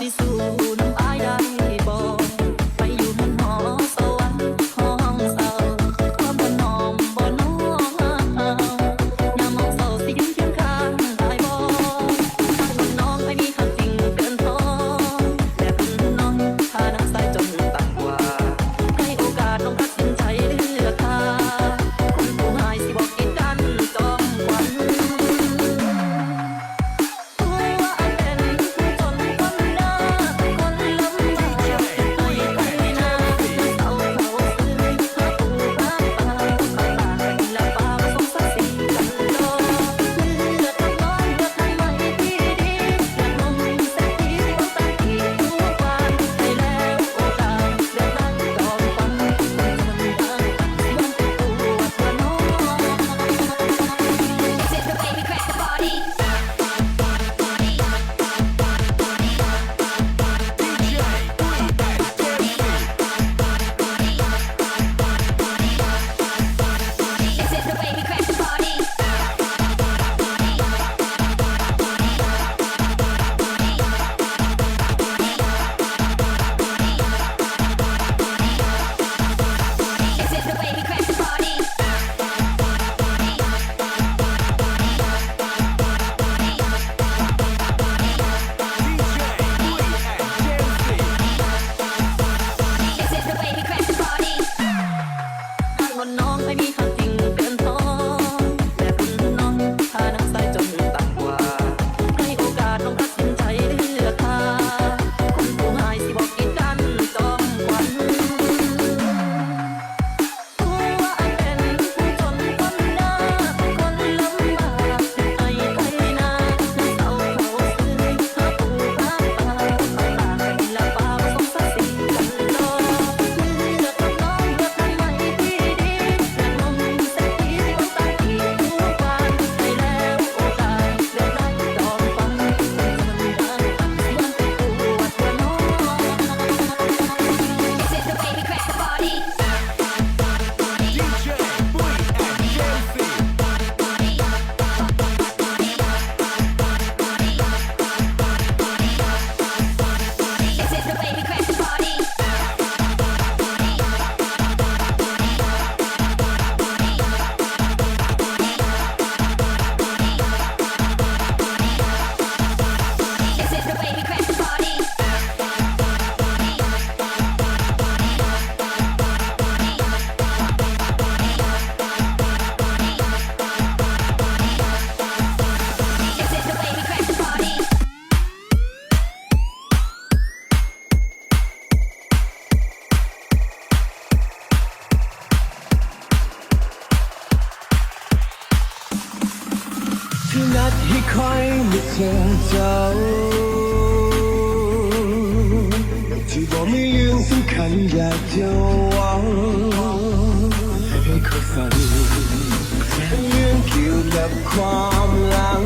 fiz isso. ให้คอยมาเจอเจ้าที่บอกมีเรื่องสำคัญอยากจะวางให้คอยฟังเรื่องเกี่ยวกับความหลัง